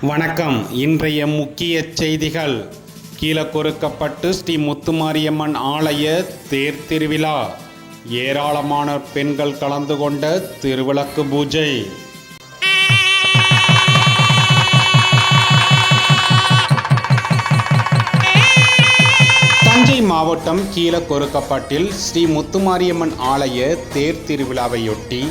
வணக்கம். இன்றைய முக்கிய செய்திகள். கீழக்கொருக்கப்பட்டு ஸ்ரீ முத்துமாரியம்மன் ஆலய தேர் திருவிழா. ஏராளமான பெண்கள் கலந்து கொண்ட திருவிளக்கு பூஜை. தஞ்சை மாவட்டம் கீழக்கொருக்கப்பட்டில் ஸ்ரீ முத்துமாரியம்மன் ஆலய தேர் திருவிழாவையொட்டி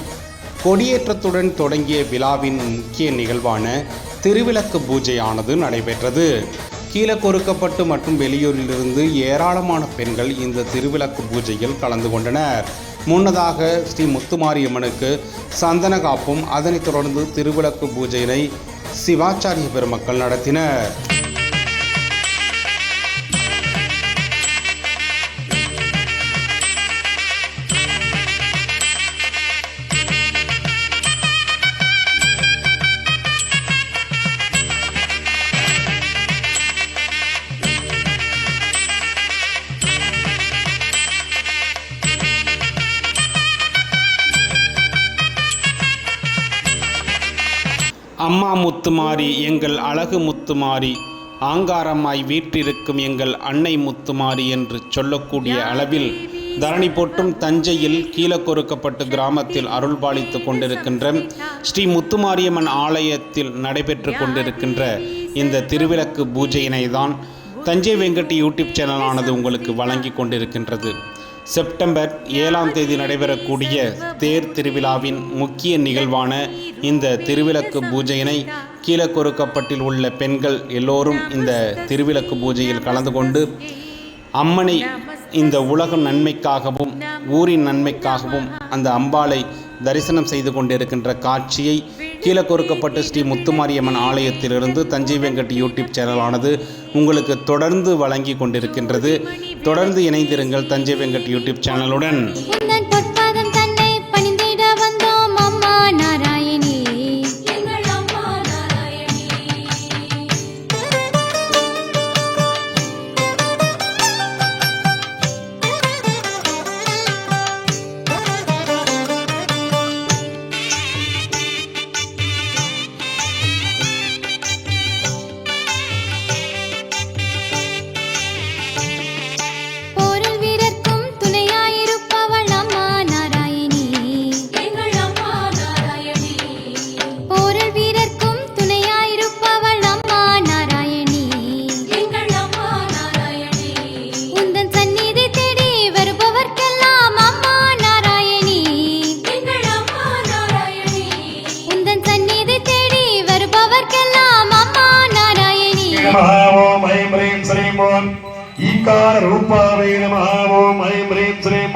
கொடியேற்றத்துடன் தொடங்கிய விழாவின் முக்கிய நிகழ்வான திருவிளக்கு பூஜையானது நடைபெற்றது. கீழே கொறுக்கப்பட்டு மற்றும் வெளியூரிலிருந்து ஏராளமான பெண்கள் இந்த திருவிளக்கு பூஜையில் கலந்து கொண்டனர். முன்னதாக ஸ்ரீ முத்துமாரியம்மனுக்கு சந்தன காப்பும் அதனைத் தொடர்ந்து திருவிளக்கு பூஜையினை சிவாச்சாரிய பெருமக்கள் நடத்தினர். அம்மா முத்துமாரி எங்கள் அழகு முத்துமாரி ஆங்காரமாய் வீற்றிருக்கும் எங்கள் அன்னை முத்துமாரி என்று சொல்லக்கூடிய அளவில் தரணி போட்டும் தஞ்சையில் கீழக்கொருக்கப்பட்டு கிராமத்தில் அருள்பாலித்து கொண்டிருக்கின்ற ஸ்ரீ முத்துமாரியம்மன் ஆலயத்தில் நடைபெற்று கொண்டிருக்கின்ற இந்த திருவிளக்கு பூஜையினை தான் தஞ்சை வெங்கட் யூடியூப் சேனலானது உங்களுக்கு வழங்கி கொண்டிருக்கின்றது. செப்டம்பர் ஏழாம் தேதி நடைபெறக்கூடிய தேர் திருவிழாவின் முக்கிய நிகழ்வான இந்த திருவிளக்கு பூஜையினை கீழக்கொருக்கப்பட்டில் உள்ள பெண்கள் எல்லோரும் இந்த திருவிளக்கு பூஜையில் கலந்து கொண்டு அம்மனை இந்த உலக நன்மைக்காகவும் ஊரின் நன்மைக்காகவும் அந்த அம்பாளை தரிசனம் செய்து கொண்டிருக்கின்ற காட்சியை கீழக்கொருக்கப்பட்டு ஸ்ரீ முத்துமாரியம்மன் ஆலயத்திலிருந்து தஞ்சை வெங்கட் யூடியூப் சேனலானது உங்களுக்கு தொடர்ந்து வழங்கி கொண்டிருக்கின்றது. தொடர்ந்து இணைந்திருங்கள் தஞ்சை வெங்கட் யூடியூப் சேனலுடன்.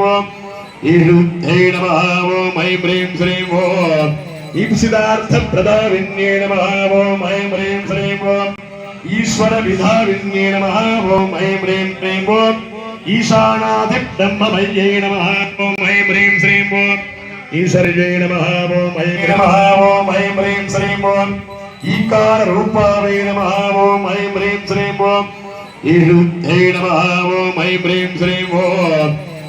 ఓం ఏడుద్ధ్యై నమ ఓం ఐం హ్రీం శ్రీం ఓం ఈప్సిదార్థ ప్రదావిన్యే నమ ఓం ఐం హ్రీం శ్రీం ఓం ఈశ్వర విధావిన్యే నమ ఓం ఐం హ్రీం శ్రీం ఓం ఈశానాది బ్రహ్మమయ్యే నమ ఓం ఐం హ్రీం శ్రీం ఓం ఈశ్వర్యై నమ ఓం నమ ఓం ఐం హ్రీం శ్రీం ఓం ఈకార రూపావై నమ ఓం ఐం హ్రీం శ్రీం ఓం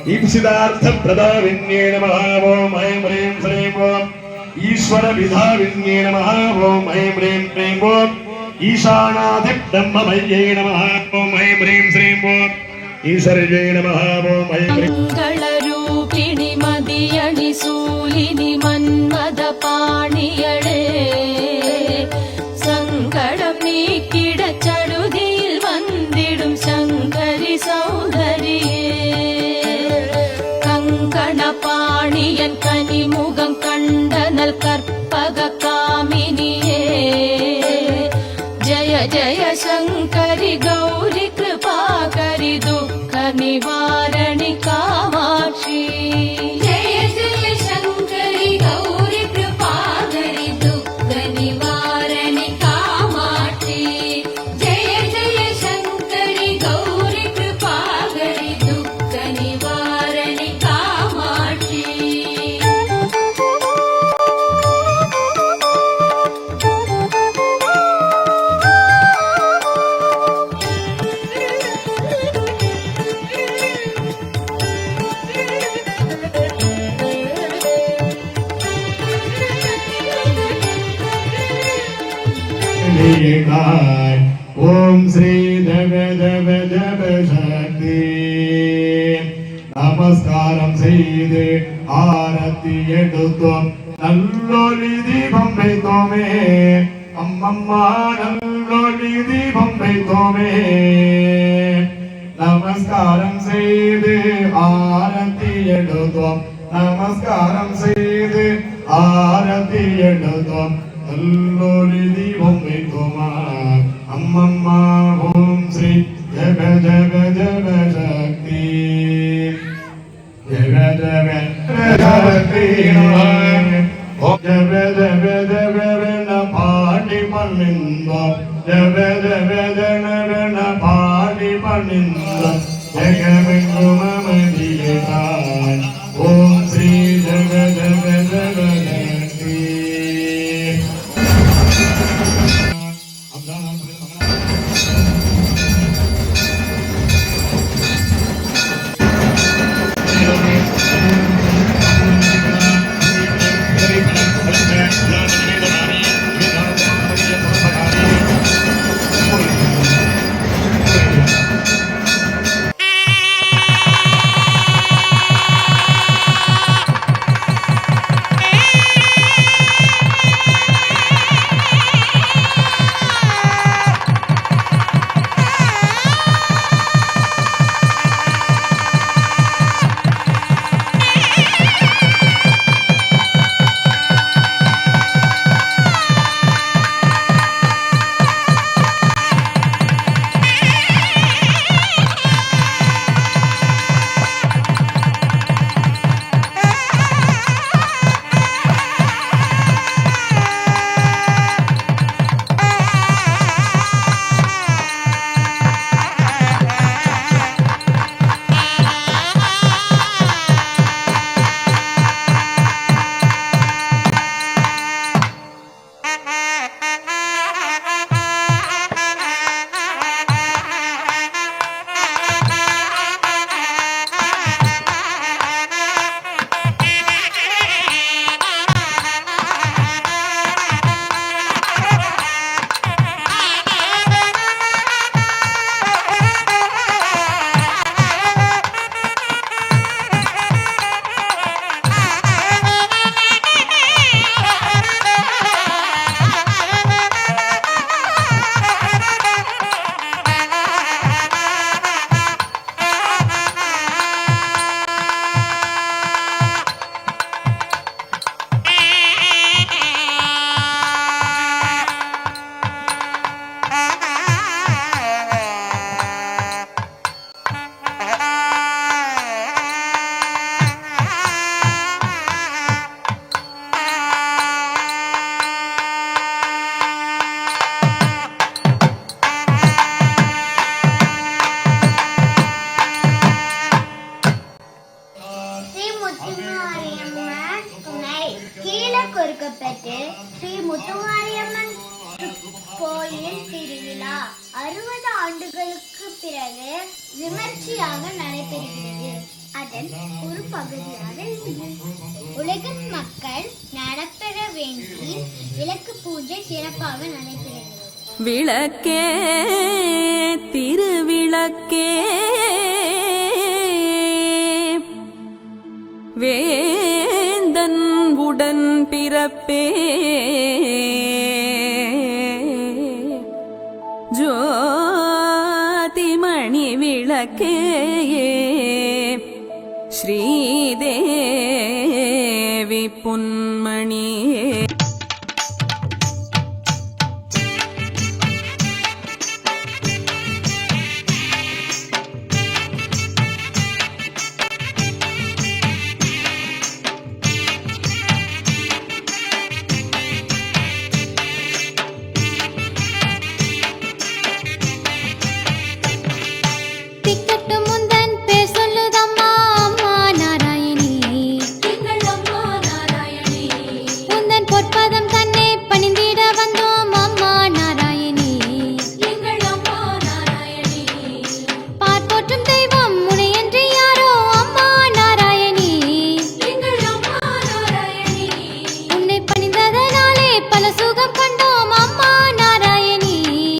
ईप्सिदार्थ प्रदाविन्ये नमः ओम ऐं ह्रीं श्रीं ओम ईश्वर विधाविन्ये नमः ओम ऐं ह्रीं श्रीं ओम ईशानाधि ब्रह्ममये नमः ओम ऐं ह्रीं श्रीं ओम ईश्वर्ये नमः ओम ऐं ह्रीं मङ्गलरूपिणि मदियणि सूलिनि मन्मद पाणियणे பாணியன் கனிமுகம் கண்டனல் கற்பக காமினியே. ஜய ஜய சங்கரி கௌரி ஓம் ஸ்ரீ தவ தவ தவ சக்தி. நமஸ்காரம் செய்து ஆரத்தி எடுத்தோம். நல்லொலி தீபம் வைத்தோமே. அம்மம்மா நல்லொலி தீபம் வைத்தோமே. நமஸ்காரம் செய்து ஆரத்தி எடுத்தோம். நமஸ்காரம் செய்து ஆரத்தி எடுத்தோம். അൻപോലി ദീപം വിഘുമാർ ശ്രീ ജഗ ജഗ ജഗ ശക്തി. ജഗ ജഗ ശക്തി. ജഗ ஸ்ரீ முத்துமாரியம்மன் கோயில் திருவிழா அறுபது ஆண்டுகளுக்கு பிறகு விமர்சையாக நடைபெறுகிறது. அதன் ஒரு பகுதியாக உலகின் மக்கள் நடப்பெற வேண்டி விளக்கு பூஜை சிறப்பாக நடைபெறுகிறது. விளக்கே திருவிளக்கே மனிதன் பிறப்பே. ஜோதிமணி விளக்கே ஸ்ரீதேவி புன்